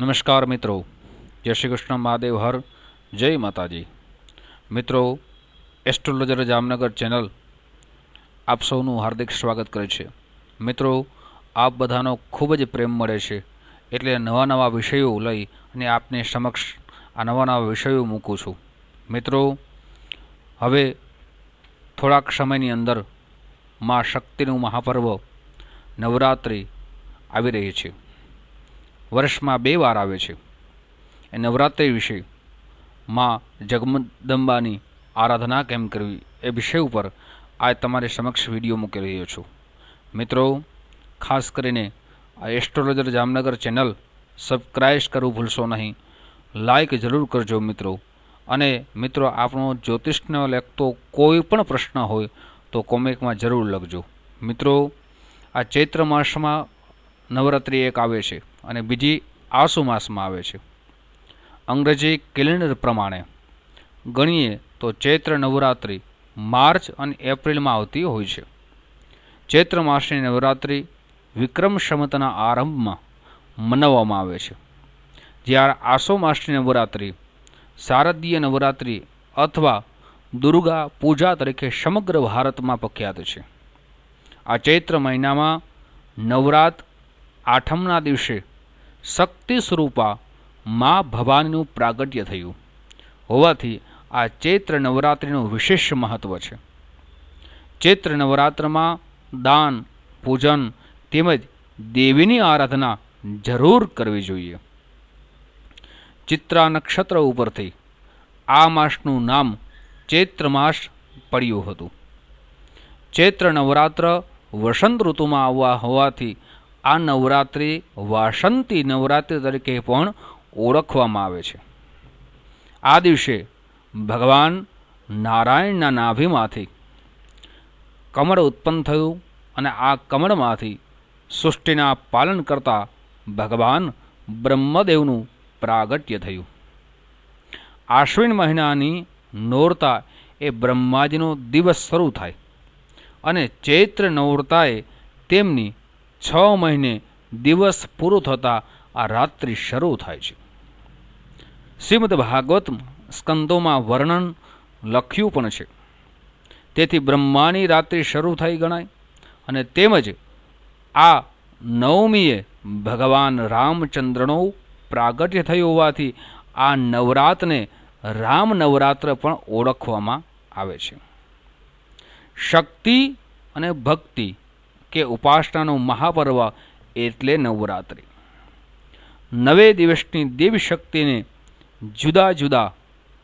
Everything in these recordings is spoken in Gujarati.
નમસ્કાર મિત્રો. જય શ્રી કૃષ્ણ મહાદેવ હર. જય માતાજી. મિત્રો, એસ્ટ્રોલોજર જામનગર ચેનલ આપ સૌનું હાર્દિક સ્વાગત કરે છે. મિત્રો, આપ બધાનો ખૂબ જ પ્રેમ મળે છે. એટલે નવા નવા વિષયો લઈ અને આપને સમક્ષ આ નવા નવા વિષયો મૂકું છું. મિત્રો, હવે થોડાક સમયની અંદર મા શક્તિનું મહાપર્વ નવરાત્રિ આવી રહી છે. વર્ષમાં બે વાર આવે છે. એ નવરાત્રિ વિશે માં જગમદંબાની આરાધના કેમ કરવી એ વિષય ઉપર આ તમારી સમક્ષ વીડિયો મૂકી રહ્યો છું. મિત્રો, ખાસ કરીને આ એસ્ટ્રોલોજર જામનગર ચેનલ સબસ્ક્રાઇબ કરવું ભૂલશો નહીં. લાઈક જરૂર કરજો મિત્રો. અને મિત્રો, આપણો જ્યોતિષને લગતો કોઈ પણ પ્રશ્ન હોય તો કોમેન્ટમાં જરૂર લખજો. મિત્રો, આ ચૈત્ર માસમાં નવરાત્રિ એક આવે છે. અને બીજી આસુ માસમાં આવે છે. અંગ્રેજી કેલેન્ડર પ્રમાણે ગણીએ તો ચૈત્ર નવરાત્રિ માર્ચ અને એપ્રિલમાં આવતી હોય છે. ચૈત્ર માસની નવરાત્રિ વિક્રમ સંવતના આરંભમાં મનાવવામાં આવે છે. જ્યારે આસો માસની નવરાત્રિ, શારદીય નવરાત્રિ અથવા દુર્ગા પૂજા તરીકે સમગ્ર ભારતમાં પ્રખ્યાત છે. આ ચૈત્ર મહિનામાં નવરાત આઠમના દિવસે શક્તિ સ્વરૂપા મા ભવાનીનું પ્રાગટ્ય થયું. હોવાથી આ ચૈત્ર નવરાત્રિનું વિશેષ મહત્વ છે. ચૈત્ર નવરાત્રમાં દાન, પૂજન તેમજ દેવીની આરાધના જરૂર કરવી જોઈએ. ચિત્રા નક્ષત્ર ઉપરથી આ માસનું નામ ચૈત્ર માસ પડ્યું હતું. ચૈત્ર નવરાત્ર વસંત ઋતુમાં આવવા હોવાથી આ નવરાત્રિ વાસંતી નવરાત્રિ તરીકે પણ ઓળખવામાં આવે છે. આ દિવસે ભગવાન નારાયણના નાભીમાંથી કમળ ઉત્પન્ન થયું અને આ કમળમાંથી સૃષ્ટિના પાલન કરતા ભગવાન બ્રહ્મદેવનું પ્રાગટ્ય થયું. આશ્વિન મહિનાની નોરતા એ બ્રહ્માજીનો દિવસ શરૂ થાય અને ચૈત્ર નોરતાએ તેમની છ મહિને દિવસ પૂરો થતાં આ રાત્રિ શરૂ થાય છે. શ્રીમદ ભાગવત સ્કંદોમાં વર્ણન લખ્યું પણ છે. તેથી બ્રહ્માની રાત્રિ શરૂ થઈ ગણાય અને તેમજ આ નવમીએ ભગવાન રામચંદ્રનો પ્રાગટ્ય થયું હોવાથી આ નવરાતને રામ નવરાત્ર પણ ઓળખવામાં આવે છે. શક્તિ અને ભક્તિ કે ઉપાસનાનું મહાપર્વ એટલે નવરાત્રિ. નવે દિવસની દેવી શક્તિને જુદા જુદા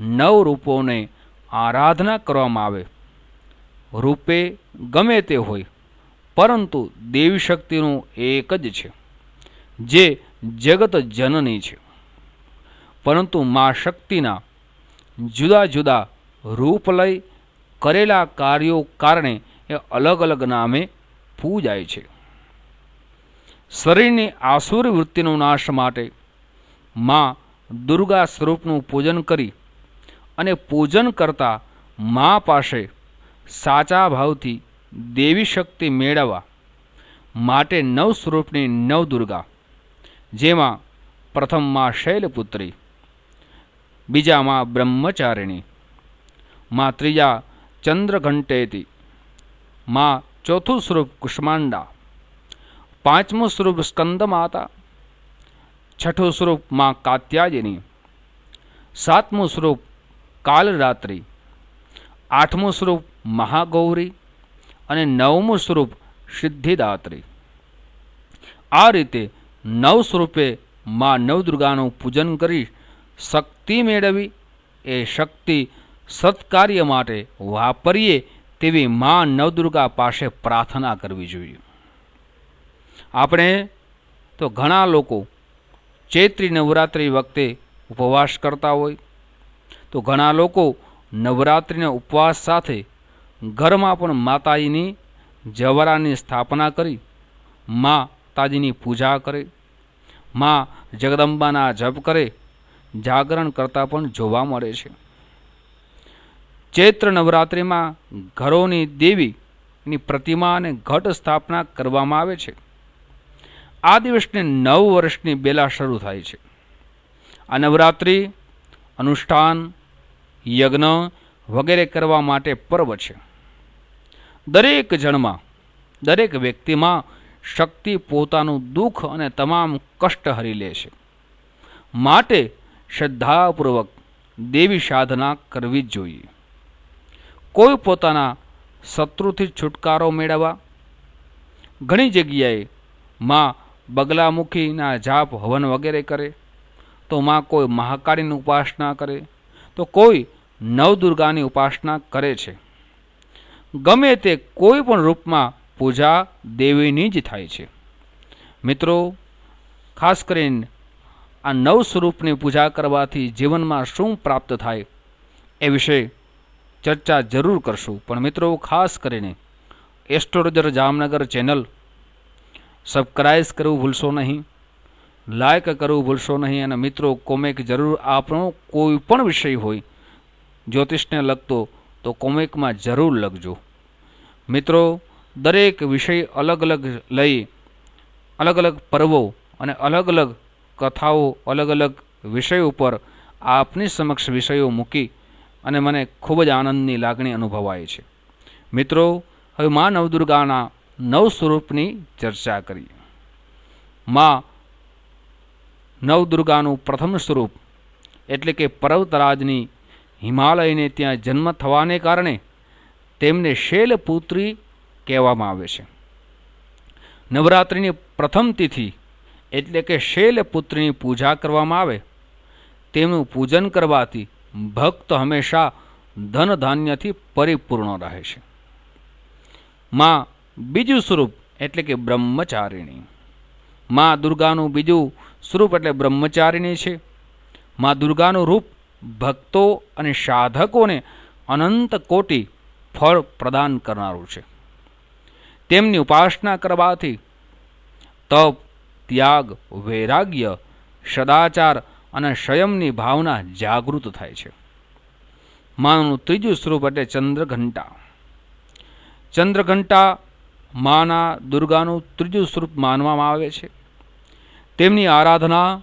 નવ રૂપોને આરાધના કરવામાં આવે. રૂપે ગમે તે હોય, પરંતુ દેવી શક્તિનું એક જ છે, જે જગત જનની છે. પરંતુ મા શક્તિના જુદા જુદા રૂપ લઈ કરેલા કાર્યો કારણે એ અલગ અલગ નામે પૂજાય છે. શરીરની આસુર વૃત્તિનો નાશ માટે મા દુર્ગા સ્વરૂપનું પૂજન કરી અને પૂજન કરતા મા પાસે સાચા ભાવથી દેવી શક્તિ મેળવવા માટે નવ સ્વરૂપની નવ દુર્ગા, જેમાં પ્રથમમાં શૈલપુત્રી, બીજા માં બ્રહ્મચારિણી, માં ત્રીજા ચંદ્રઘંટેતી, માં ચોથું સ્વરૂપ કુષ્માંડા. પાંચમું સ્વરૂપ સ્કંદ માતા છઠ્ઠું સ્વરૂપમાં કાત્યાયની. સાતમું સ્વરૂપ કાલરાત્રિ. આઠમું સ્વરૂપ મહાગૌરી અને નવમું સ્વરૂપ સિદ્ધિદાત્રી. આ રીતે નવ સ્વરૂપે મા નવદુર્ગાનું પૂજન કરી શક્તિ મેળવી, એ શક્તિ સત્કાર્ય માટે વાપરીએ તેવી મા નવદુર્ગા પાસે પ્રાર્થના કરવી જોઈએ. આપણે તો ઘણા લોકો ચૈત્રી નવરાત્રિ વખતે ઉપવાસ કરતા હોય, તો ઘણા લોકો નવરાત્રિના ઉપવાસ સાથે ઘરમાં પણ માતાજીની જવરાની સ્થાપના કરી, માતાજીની પૂજા કરે, મા જગદંબાના જપ કરે, જાગરણ કરતા પણ જોવા મળે છે. ચૈત્ર નવરાત્રિમાં ઘરોની દેવીની પ્રતિમા અને ઘટ સ્થાપના કરવામાં આવે છે. આ દિવસને નવ વર્ષની બેલા શરૂ થાય છે. આ નવરાત્રિ અનુષ્ઠાન, યજ્ઞ વગેરે કરવા માટે પર્વ છે. દરેક જણમાં, દરેક વ્યક્તિમાં શક્તિ પોતાનું દુઃખ અને તમામ કષ્ટ હરી લે છે. માટે શ્રદ્ધાપૂર્વક દેવી સાધના કરવી જ જોઈએ. કોઈ પોતાના શત્રુથી છુટકારો મેળવવા? ઘણી જગ્યાએ માં બગલામુખીના જાપ હવન વગેરે કરે, તો માં કોઈ મહાકાળીની ઉપાસના કરે, તો કોઈ નવદુર્ગાની ઉપાસના કરે છે. ગમે તે કોઈ પણ રૂપમાં પૂજા દેવીની જ થાય છે. મિત્રો, ખાસ કરીને આ નવ સ્વરૂપની પૂજા કરવાથી જીવનમાં શું પ્રાપ્ત થાય એ વિશે ચર્ચા જરૂર કરશું. પણ મિત્રો, ખાસ કરીને એસ્ટ્રોલોજર જામનગર ચેનલ સબસ્ક્રાઇબ કરવું ભૂલશો નહીં લાઇક કરવું ભૂલશો નહીં, અને મિત્રો કોમેક જરૂર આપણો કોઈ પણ વિષય હોય, જ્યોતિષને લગતો, તો કોમેકમાં જરૂર લખજો. મિત્રો, દરેક વિષય અલગ અલગ લઈ, અલગ અલગ પર્વો અને અલગ અલગ કથાઓ, અલગ અલગ વિષય ઉપર આપની સમક્ષ વિષયો મૂકી અને મને ખૂબ જ આનંદની લાગણી અનુભવાય છે. મિત્રો, હવે મા નવદુર્ગાના નવ સ્વરૂપની ચર્ચા કરીએ. મા નવદુર્ગાનું પ્રથમ સ્વરૂપ એટલે કે પર્વતરાજની હિમાલયને ત્યાં જન્મ થવાને કારણે તેમને શૈલપુત્રી કહેવામાં આવે છે. નવરાત્રિની પ્રથમ તિથિ એટલે કે શૈલપુત્રીની પૂજા કરવામાં આવે. તેમનું પૂજન કરવાથી ભક્ત હંમેશા ધન ધાન્યથી પરિપૂર્ણ રહે છે. માં બીજું સ્વરૂપ એટલે કે બ્રહ્મચારિણી. માં દુર્ગાનું બીજું સ્વરૂપ એટલે બ્રહ્મચારિણી છે. માં દુર્ગાનું રૂપ ભક્તો અને સાધકોને અનંત કોટી ફળ પ્રદાન કરનારું છે. તેમની ઉપાસના કરવાથી તપ, ત્યાગ, વૈરાગ્ય, સદાચાર અને સંયમની ભાવના જાગૃત થાય છે. માનું ત્રીજું સ્વરૂપ એટલે ચંદ્રઘંટા. ચંદ્રઘંટા માના દુર્ગાનું ત્રીજું સ્વરૂપ માનવામાં આવે છે. તેમની આરાધના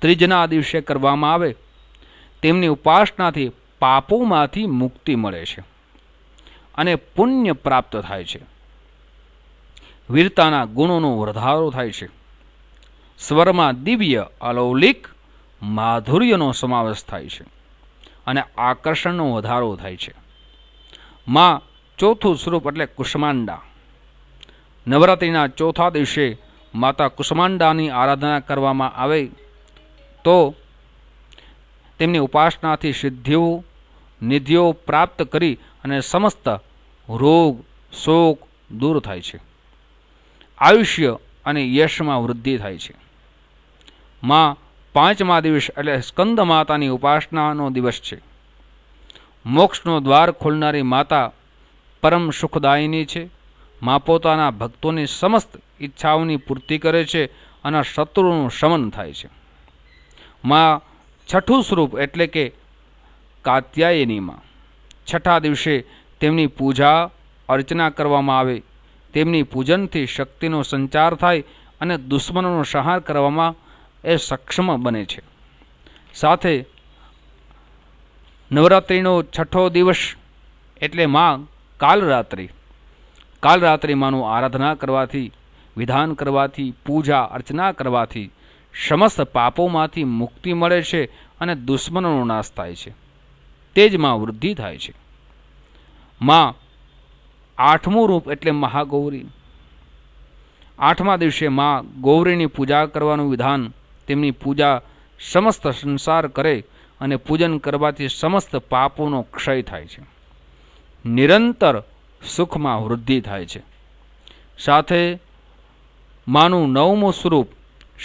ત્રીજના દિવસે કરવામાં આવે. તેમની ઉપાસનાથી પાપોમાંથી મુક્તિ મળે છે અને પુણ્ય પ્રાપ્ત થાય છે. વીરતાના ગુણોનો વધારો થાય છે. સ્વરમાં દિવ્ય અલૌલિક માધુર્યનો સમાવેશ થાય છે અને આકર્ષણનો વધારો થાય છે. માં ચોથું સ્વરૂપ એટલે કુષ્માંડા. નવરાત્રિના ચોથા દિવસે માતા કુષ્માંડાની આરાધના કરવામાં આવે તો તેમની ઉપાસનાથી સિદ્ધિઓ, નિધિઓ પ્રાપ્ત કરી અને સમસ્ત રોગ, શોક દૂર થાય છે. આયુષ્ય અને યશમાં વૃદ્ધિ થાય છે. માં પાંચમા દિવસ એટલે સ્કંદ માતાની ઉપાસનાનો દિવસ છે. મોક્ષનો દ્વાર ખોલનારી માતા પરમ સુખદાયિની છે. મા પોતાના ભક્તોની સમસ્ત ઈચ્છાઓની પૂર્તિ કરે છે અને શત્રુનું શમન થાય છે. મા છઠ્ઠું સ્વરૂપ એટલે કે કાત્યાયનીમાં છઠ્ઠા દિવસે તેમની પૂજા, અર્ચના કરવામાં આવે. તેમની પૂજનથી શક્તિનો સંચાર થાય અને દુશ્મનોનો સંહાર કરવામાં એ સક્ષમ બને છે. સાથે નવરાત્રિનો છઠ્ઠો દિવસ એટલે માં કાલરાત્રિ. કાલરાત્રિ માનું આરાધના કરવાથી, વિધાન કરવાથી, પૂજા અર્ચના કરવાથી સમસ્ત પાપોમાંથી મુક્તિ મળે છે અને દુશ્મનોનો નાશ થાય છે. તે જ માં વૃદ્ધિ થાય છે. માં આઠમું રૂપ એટલે મહાગૌરી. આઠમા દિવસે માં ગૌરીની પૂજા કરવાનું વિધાન તેમની પૂજા સમસ્ત સંસાર કરે અને પૂજન કરવાથી સમસ્ત પાપોનો ક્ષય થાય છે. નિરંતર સુખમાં વૃદ્ધિ થાય છે. સાથે માનું નવમું સ્વરૂપ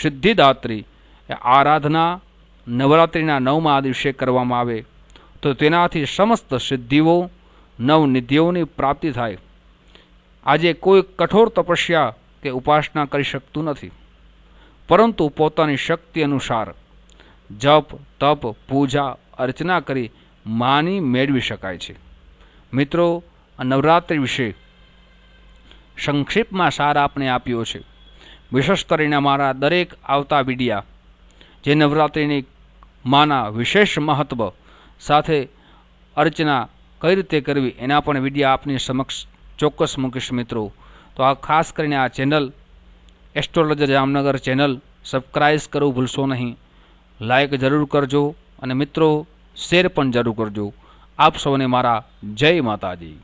સિદ્ધિદાત્રી આરાધના નવરાત્રિના નવમા દિવસે કરવામાં આવે તો તેનાથી સમસ્ત સિદ્ધિઓ, નવનિધિઓની પ્રાપ્તિ થાય. આજે કોઈ કઠોર તપસ્યા કે ઉપાસના કરી શકતું નથી. પરંતુ પોતાની શક્તિ અનુસાર જપ, તપ, પૂજા, અર્ચના કરી માની મેળવી શકાય છે. મિત્રો, આ નવરાત્રિ વિશે સંક્ષિપ્તમાં સાર આપણે આપ્યો છે. વિશેષ કરીને મારા દરેક આવતા વિડિયા જે નવરાત્રિની માના વિશેષ મહત્ત્વ સાથે અર્ચના કઈ રીતે કરવી એના પણ વિડિયા આપની સમક્ષ ચોક્કસ મૂકીશ મિત્રો. તો આ ખાસ કરીને આ channel astrologer Jamnagar channel subscribe કરવું ભૂલશો નહીં. લાઇક જરૂર કરજો અને મિત્રો શેર પણ જરૂર કરજો. આપ સૌને મારા જય માતાજી.